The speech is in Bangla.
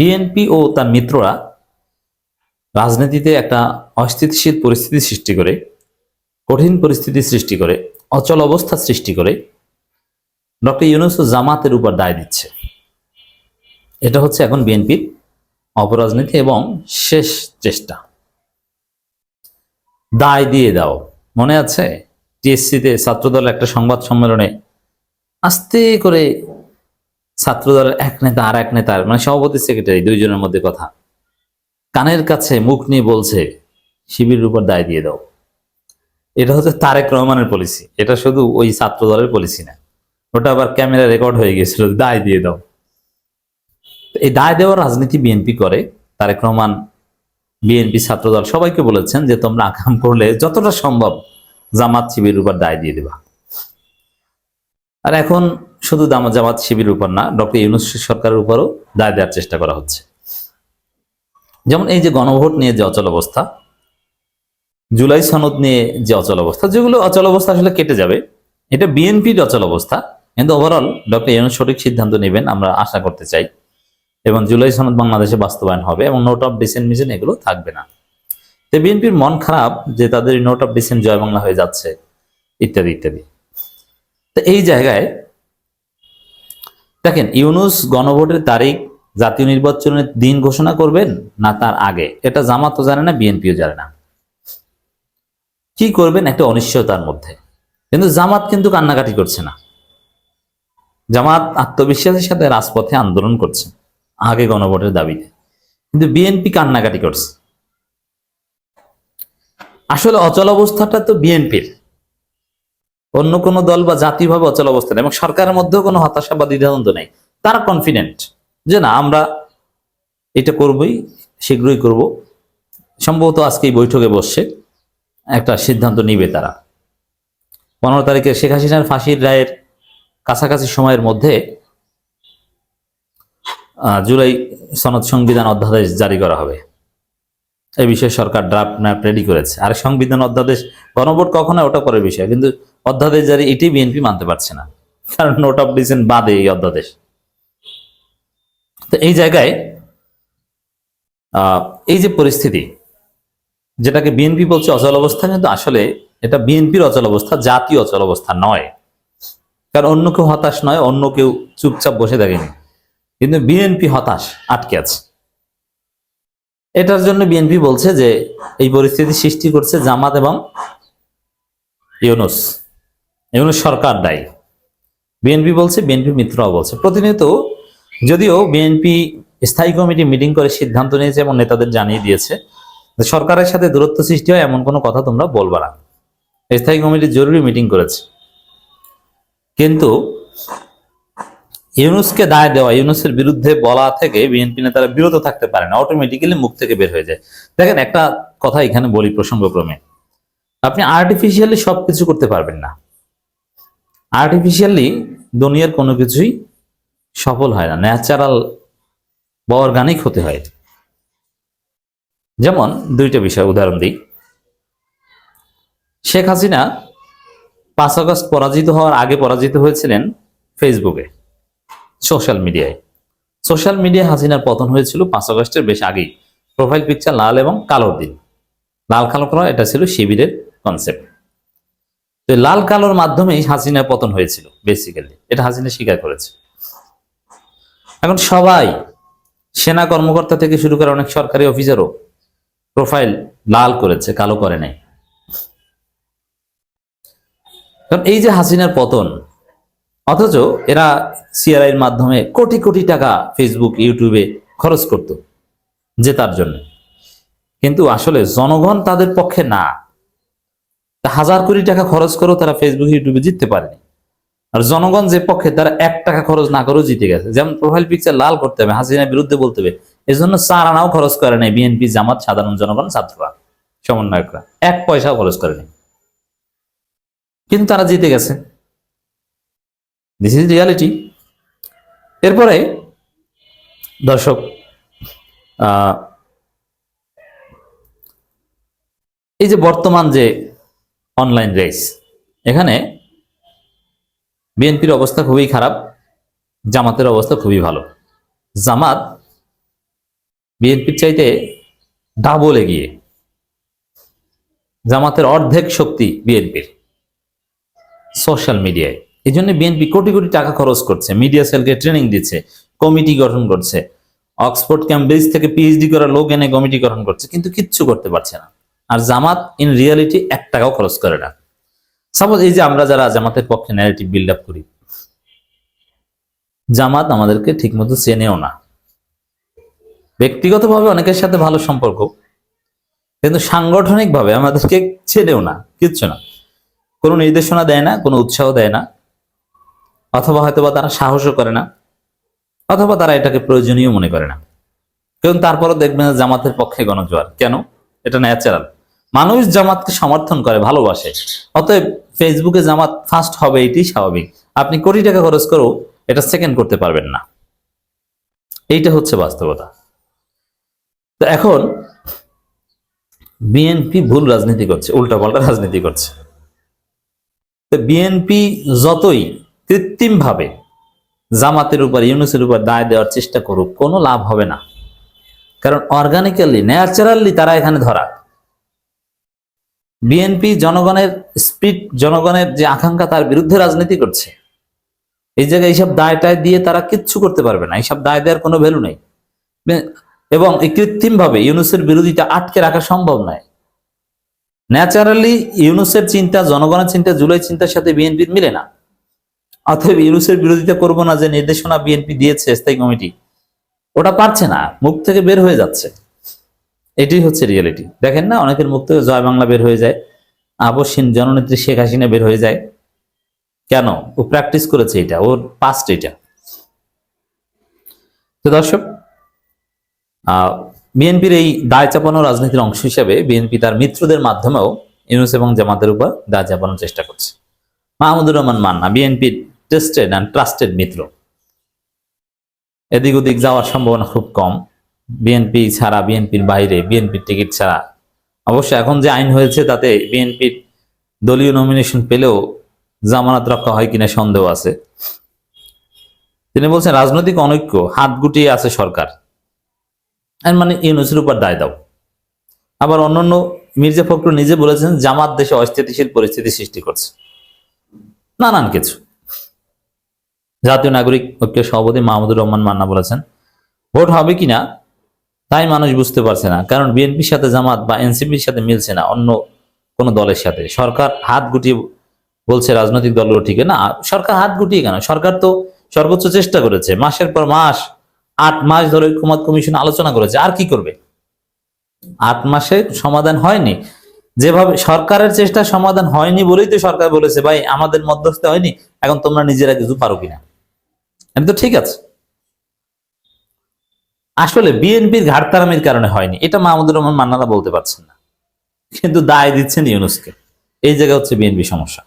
বিএনপি ও তার মিত্ররা রাজনীতিতে একটা অস্থিতিশীল পরিস্থিতি সৃষ্টি করে, কঠিন পরিস্থিতি সৃষ্টি করে, অচল অবস্থা সৃষ্টি করে ডক্টর ইউনুস জামাতের উপর দায় দিচ্ছে। এটা হচ্ছে এখন বিএনপির অপরাজনীতি এবং শেষ চেষ্টা। দায় দিয়ে দাও। মনে আছে? টিএসসিতে ছাত্রদল একটা সংবাদ সম্মেলনে আস্তে করে ছাত্রদলের এক নেতা আর এক নেতার মানে সভাপতি সেক্রেটারি দুইজনের মধ্যে কথা। কানের কাছে মুখ নিয়ে বলছে, শিবিরের উপর দায় দিয়ে দাও। এটা হচ্ছে তারেক রহমানের পলিসি এটা শুধু ওই ছাত্র দলের পলিসি না। ওটা আবার ক্যামেরা রেকর্ড হয়ে গেছিল দায় দিয়ে দাও। এই দায় দেওয়ার রাজনীতি বিএনপি করে। তারেক রহমান বিএনপি ছাত্রদল সবাইকে বলেছেন যে, তোমরা আকাম করলে যতটা সম্ভব জামাত শিবির উপর দায় দিয়ে দেবা। আর এখন শুধু দামা জামাত শিবিরের উপর না, ডক্টর ইউনুস সরকারের উপরও দায় দেওয়ার চেষ্টা করা হচ্ছে। যেমন এই যে গণভোট নিয়ে যে অচল অবস্থা, জুলাই সনদ নিয়ে যে অচল অবস্থা, যেগুলো অচল অবস্থা আসলে কেটে যাবে, এটা বিএনপির অচল অবস্থা। কিন্তু ওভারঅল ডক্টর ইউনুস সঠিক সিদ্ধান্ত নেবেন আমরা আশা করতে চাই। এবং জুলাই সনদ বাংলাদেশে বাস্তবায়ন হবে এবং নোট অফ ডিসেন্ট মিশন এগুলো থাকবে না। তো বিএনপির মন খারাপ যে তাদের নোট অফ ডিসেন্ট জয় বাংলা হয়ে যাচ্ছে, ইত্যাদি ইত্যাদি। তো এই জায়গায় দেখেন, ইউনুস গণভোটের তারিখ, জাতীয় নির্বাচনের দিন ঘোষণা করবেন না তার আগে? এটা জামাতও জানে না, বিএনপিও জানে না। কি করবেন একটা অনিশ্চয়তার মধ্যে? কিন্তু জামাত কিন্তু কান্নাকাটি করছে না। জামাত আত্মবিশ্বাসের সাথে রাজপথে আন্দোলন করছে, আগে গণভোটের দাবিতে। কিন্তু বিএনপি কান্নাকাটি করছে। আসলে অচল অবস্থাটা তো বিএনপির। অন্য কোনো দল বা জাতীয়ভাবে অচল অবস্থা নেই এবং সরকারের মধ্যেও কোনো হতাশা বা দ্বিধাদ্বন্দ্ব নেই। তারা কনফিডেন্ট যে না, আমরা এটা করবই, শীঘ্রই করব। সম্ভবত আজকে এই বৈঠকে বসছে একটা সিদ্ধান্ত নিবে তারা। পনেরো তারিখে শেখ হাসিনার ফাঁসির রায়ের কাছাকাছি সময়ের মধ্যে জুলাই সনদ সংবিধান অধ্যাদেশ জারি করা হবে। এই বিষয়ে সরকার ড্রাফট ম্যাপ রেডি করেছে। আর সংবিধান অধ্যাদেশ, গণভোট কখনো ওটা পরের বিষয়, কিন্তু অধ্যাদেশ জারি, এটি বিএনপি মানতে পারছে না। কারণ নোট অফ ডিসেন্ট বাদে এই অধ্যাদেশ। তো এই জায়গায় এই যে পরিস্থিতি, যেটাকে বিএনপি বলছে অচল অবস্থা, কিন্তু আসলে এটা বিএনপির অচল অবস্থা, জাতীয় অচল অবস্থা নয়। কারণ অন্য কেউ হতাশ নয়, অন্য কেউ চুপচাপ বসে থাকেনি। কিন্তু বিএনপি হতাশ, আটকে আছে। এটার জন্য বিএনপি বলছে যে এই পরিস্থিতি সৃষ্টি করছে জামাত এবং ইউনুস। ইউনুস সরকার দায়ী। বিএনপি বলছে বিএনপি মিত্ররাও বলছে। প্রতিনিয়ত যদিও বিএনপি স্থায়ী কমিটি মিটিং করে সিদ্ধান্ত নিয়েছে এবং নেতাদের জানিয়ে দিয়েছে সরকারের সাথে দূরত্ব সৃষ্টি হয়, এমন কোনো কথা তোমরা বলবা না। স্থায়ী কমিটি জরুরি মিটিং করেছে। কিন্তু ইউনুসকে দায় দেওয়া, ইউনুসের বিরুদ্ধে বলা থেকে বিএনপি নেতারা বিরত থাকতে পারে না অটোমেটিক্যালি মুখ থেকে বের হয়ে যায়। দেখেন, একটা কথা এখানে বলি প্রসঙ্গক্রমে। আপনি আর্টিফিশিয়ালি সবকিছু করতে পারবেন না। আর্টিফিশিয়ালি দুনিয়ার কোনো কিছুই সফল হয় না ন্যাচারাল বা অর্গানিক হতে হয়। যেমন, দুইটা বিষয়, উদাহরণ দিই। শেখ হাসিনা পাঁচ আগস্ট পরাজিত হওয়ার আগে পরাজিত হয়েছিলেন ফেসবুকে সোশ্যাল মিডিয়ায়। সোশ্যাল মিডিয়ায় হাসিনার পতন হয়েছিল পাঁচ আগস্টের বেশ আগেই। প্রোফাইল পিকচার লাল এবং কালোর দিন। লাল কালো করা এটা ছিল শিবিরের কনসেপ্ট তো লাল কালোর মাধ্যমেই হাসিনার পতন হয়েছিল বেসিক্যালি এটা হাসিনা স্বীকার করেছে। এখন সবাই, সেনা কর্মকর্তা থেকে শুরু করে অনেক সরকারি অফিসারও প্রোফাইল লাল করেছে, কালো করে নাই। কারণ এই যে হাসিনার পতন অথচ এরা সিআরআইয়ের মাধ্যমে কোটি কোটি টাকা ফেসবুক ইউটিউবে খরচ করত জেতার জন্য। কিন্তু আসলে জনগণ তাদের পক্ষে না। হাজার কোটি টাকা খরচ করেও তারা ফেসবুক ইউটিউবে জিততে পারেনি। আর জনগণ যে পক্ষে, তারা এক টাকা খরচ না করেও জিতে গেছে। যেমন প্রোফাইল পিকচার লাল করতে হবে, হাসিনার বিরুদ্ধে বলতে হবে। এজন্য চার আনাও খরচ করে নাই বিএনপি জামাত, সাধারণ জনগণ, ছাত্ররা, সমন্বয়করা। এক পয়সাও খরচ করেনি। কিন্তু তারা জিতে গেছে। দিস ইজ রিয়ালিটি এরপরে দর্শক এই যে বর্তমান যে অনলাইন রেস এখানে বিএনপির অবস্থা খুবই খারাপ, জামাতের অবস্থা খুবই ভালো। জামাত বিএনপির চাইতে ডাবল এগিয়ে জামাতের অর্ধেক শক্তি বিএনপির সোশ্যাল মিডিয়ায় এই জন্য বিএনপি কোটি কোটি টাকা খরচ করছে মিডিয়া সেলকে ট্রেনিং দিচ্ছে কমিটি গঠন করছে। অক্সফোর্ড ক্যাম্ব্রিজ থেকে পিএইচডি করা লোক এনে কমিটি গঠন করছে, কিন্তু কিচ্ছু করতে পারছে না। আর জামাত ইন রিয়ালিটি এক টাকাও খরচ করে না। সাপোজ এই যে আমরা যারা জামাতের পক্ষে ন্যারেটিভ বিল্ড আপ করি, জামাত আমাদেরকে ঠিকমতো চেনেও না। ব্যক্তিগতভাবে অনেকের সাথে ভালো সম্পর্ক, কিন্তু সাংগঠনিকভাবে আমাদেরকে চেনেও না, কিচ্ছু না। কোনো নির্দেশনা দেয় না, কোনো উৎসাহ দেয় না। অথবা হয়তো বা তারা সাহসও করে না, অথবা তারা এটাকে প্রয়োজনীয় মনে করে না। কারণ তারপরও দেখবেন জামাতের পক্ষে গণজোয়ার। কেন? এটা ন্যাচারাল মানুষ জামাতকে সমর্থন করে, ভালোবাসে। অতএব ফেসবুকে জামাত ফার্স্ট হবে, এটাই স্বাভাবিক। আপনি কোটি টাকা খরচ করেও এটা সেকেন্ড করতে পারবেন না। এইটা হচ্ছে বাস্তবতা। তো এখন বিএনপি ভুল রাজনীতি করছে, উল্টাপাল্টা রাজনীতি করছে। তো বিএনপি যতই কৃত্রিম ভাবে জামাতের উপর, ইউনুসের উপর দায় দেওয়ার চেষ্টা করুক, কোনো লাভ হবে না। কারণ অর্গানিক্যালি ন্যাচারালি তারা এখানে ধরা। বিএনপি জনগণের স্পিড জনগণের যে আকাঙ্ক্ষা, তার বিরুদ্ধে রাজনীতি করছে। এই জায়গায় এইসব দায় টায় দিয়ে তারা কিচ্ছু করতে পারবে না। এইসব দায় দেওয়ার কোনো ভ্যালু নেই। এবং এই কৃত্রিম ভাবে ইউনুসের বিরোধিতা আটকে রাখা সম্ভব নয়। ন্যাচারালি ইউনুসের চিন্তা, জনগণের চিন্তা, জুলাই চিন্তার সাথে বিএনপির মিলে না। অতএব ইউনুসের বিরোধিতা করব না যে নির্দেশনা বিএনপি দিয়েছে স্থায়ী কমিটি। ওটা পারছে না, মুখ থেকে বের হয়ে যাচ্ছে। এটাই হচ্ছে রিয়েলিটি দেখেন না, অনেকের মুখ থেকে জয় বাংলা বের হয়ে যায় আবশ্যিন জননেত্রী শেখ হাসিনা বের হয়ে যায়। কেন? ও প্র্যাকটিস করেছে এটা, ওর পাস্ট এটা। তো দর্শক বিএনপির এই দায় চাপানো রাজনীতির অংশ হিসেবে বিএনপি তার মিত্রদের মাধ্যমেও ইউনুস এবং জামাতের উপর দায় চাপানোর চেষ্টা করছে। মাহমুদুর রহমান মান্না, বিএনপির টেস্টেড অ্যান্ড ট্রাস্টেড মিত্র। এদিক ওদিক যাওয়ার সম্ভাবনা খুব কম। বিএনপি ছাড়া বিএনপির বাইরে বিএনপির টিকিট ছাড়া। অবশ্য এখন যে আইন হয়েছে তাতে বিএনপির দলীয় নমিনেশন পেলেও জামানত রক্ষা হয় কিনা সন্দেহ আছে। তিনি বলছেন, রাজনৈতিক অনৈক্য, হাত গুটিয়ে আছে সরকার। মানে ইউনুসের উপর দায় দাও। আবার অন্যান্য মির্জা ফখরুল নিজে বলেছেন, জামাত দেশে অস্থিতিশীল পরিস্থিতি সৃষ্টি করছে। নানান কিছু। জাতীয় নাগরিক ঐক্যের সভাপতি মাহমুদুর রহমান মান্না বলেছেন, ভোট হবে কিনা তাই মানুষ বুঝতে পারছে না, কারণ বিএনপির সাথে জামাত বা এনসিপির সাথে মিলছে না, অন্য কোন দলের সাথে। সরকার হাত গুটিয়ে বলছে রাজনৈতিক দলগুলো ঠিক না, সরকার হাত গুটিয়ে কেন? সরকার তো সর্বোচ্চ চেষ্টা করেছে, মাসের পর মাস, আট মাস ধরে ঐক্যমত কমিশন আলোচনা করেছে, আর কি করবে? আট মাসে সমাধান হয়নি। যেভাবে সরকারের চেষ্টা সমাধান হয়নি বলেই তো সরকার বলেছে, ভাই, আমাদের মধ্যস্থ হয়নি, এখন তোমরা নিজেরা কিছু পারো কিনা? এটা তো ঠিক আছে। আসলে বিএনপির ঘাটতারামির কারণে হয়নি। এটা মাহমুদুর রহমান মান্নারা বলতে পারছেন না। কিন্তু দায় দিচ্ছেন ইউনুসকে। এই জায়গা হচ্ছে বিএনপি সমস্যা।